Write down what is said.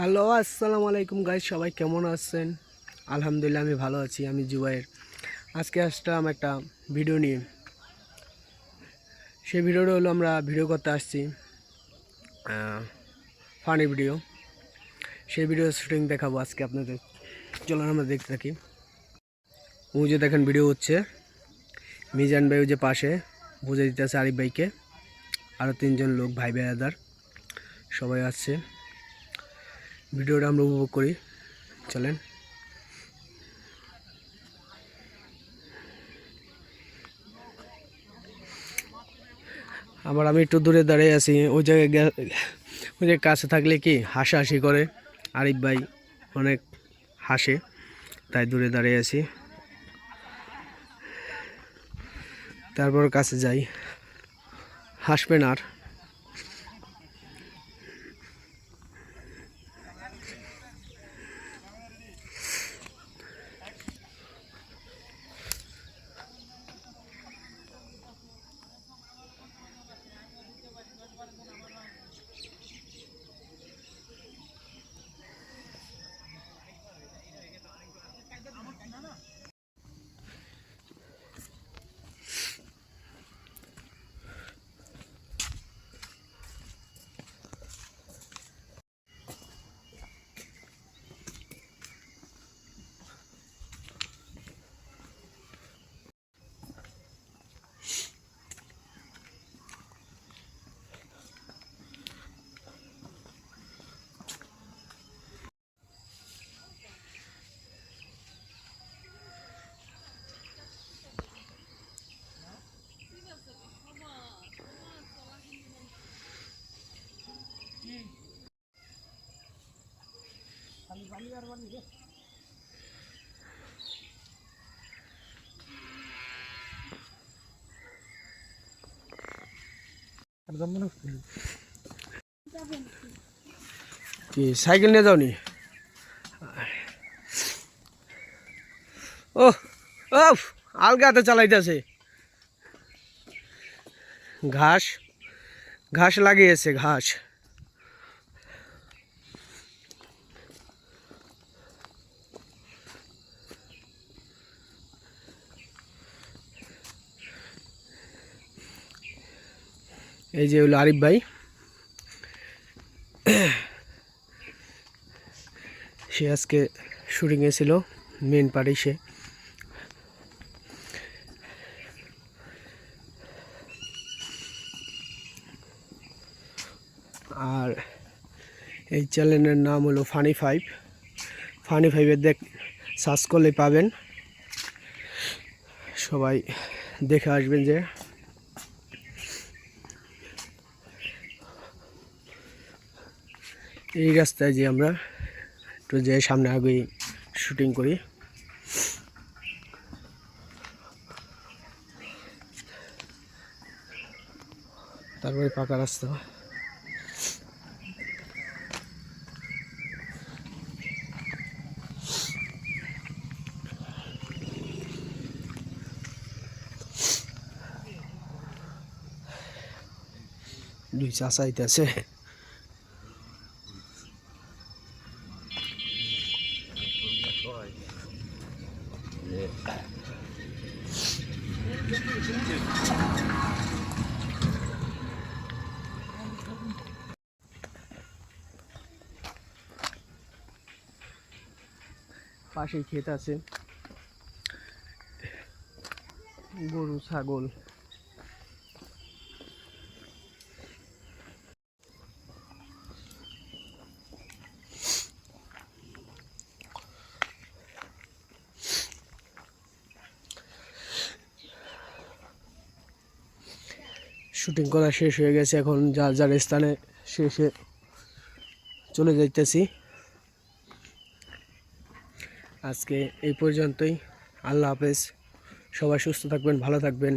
Hello, আসসালামু আলাইকুম guys সবাই কেমন আছেন? আলহামদুলিল্লাহ, আমি ভালো আছি, আমি জুবাইয়ের আজকে আসলাম একটা ভিডিও নিয়ে। সেই ভিডিওটা হলো আমরা ভিডিও করতে আসছি ফানি ভিডিও সেই ভিডিও শুটিং দেখাবো আজকে আপনাদের। চলুন আমরা দেখতে থাকি। ও যে দেখেন ভিডিও হচ্ছে। মিজান ভাই যে পাশে, বুঝে দিতেছে আরিফ ভাইকে। আরও তিনজন লোক, ভাই ভাইয়াদার সবাই আসছে। ভিডিওটা আমরা উপভোগ করি। চলেন। আবার আমি একটু দূরে দাঁড়িয়ে আছি। ওই জায়গায় ওই জায়গায় কাছে থাকলে কি হাসাহাসি করে? আরিফ ভাই অনেক হাসে, তাই দূরে দাঁড়িয়ে আছি। তারপর কাছে যাই। হাসবেন আর। কি সাইকেল নিয়ে যাওনি ও ও আলগাতে চালাইতেছে ঘাস ঘাস লাগিয়েছে ঘাস এই যে হলো আরিফ ভাই। সে আজকে শুটিংয়ে ছিল মেন পার্টি সে। আর এই চ্যানেলের নাম হলো ফানি ফাইভ ফানি ফাইভের দেখ সার্চ করলে পাবেন। সবাই দেখে আসবেন যে এই রাস্তায় যে আমরা একটু যে সামনে আগে শুটিং করি। তারপরে পাকা রাস্তা। দুই চাষা আইতেছে। পাশে ক্ষেত আছে। গরু ছাগল। শুটিং করা শেষ হয়ে গেছে। এখন যার যার স্থানে শেষে চলে যাইতেছি। আজকে এই পর্যন্তই। আল্লাহ হাফেজ। সবাই সুস্থ থাকবেন, ভালো থাকবেন।